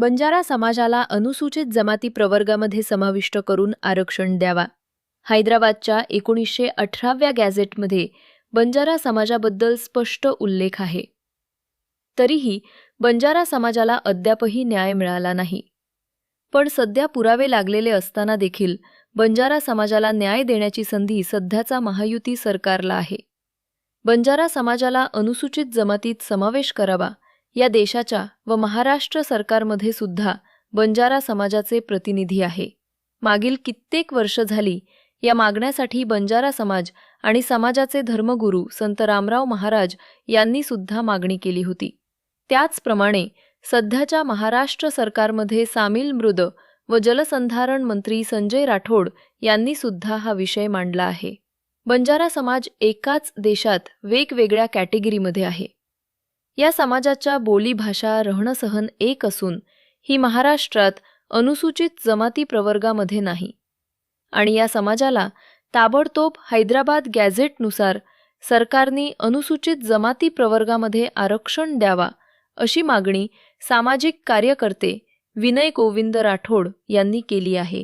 बंजारा समाजाला अनुसूचित जमाती प्रवर्गामध्ये समाविष्ट करून आरक्षण द्यावा. हैदराबादच्या एकोणीसशे अठराव्या गॅझेटमध्ये बंजारा समाजाबद्दल स्पष्ट उल्लेख आहे. तरीही बंजारा समाजाला अद्यापही न्याय मिळाला नाही. पण सध्या पुरावे लागलेले असताना देखील बंजारा समाजाला न्याय देण्याची संधी सध्याचा महायुती सरकारला आहे. बंजारा समाजाला अनुसूचित जमातीत समावेश करावा या देशाच्या व महाराष्ट्र सरकारमध्ये सुद्धा बंजारा समाजाचे प्रतिनिधी आहे. मागील कित्येक वर्ष झाली या मागण्यासाठी बंजारा समाज आणि समाजाचे धर्मगुरू संत रामराव महाराज यांनी सुद्धा मागणी केली होती. त्याचप्रमाणे सध्याच्या महाराष्ट्र सरकारमध्ये सामील मृद व जलसंधारण मंत्री संजय राठोड यांनी सुद्धा हा विषय मांडला आहे. बंजारा समाज एकाच देशात वेगवेगळ्या कॅटेगरीमध्ये आहे. या समाजाच्या बोलीभाषा रहणसहन एक असून ही महाराष्ट्रात अनुसूचित जमाती प्रवर्गामध्ये नाही. आणि या समाजाला ताबडतोब हैदराबाद गॅझेटनुसार सरकारने अनुसूचित जमाती प्रवर्गामध्ये आरक्षण द्यावा अशी मागणी सामाजिक कार्यकर्ते विनय गोविंद राठोड यांनी केली आहे.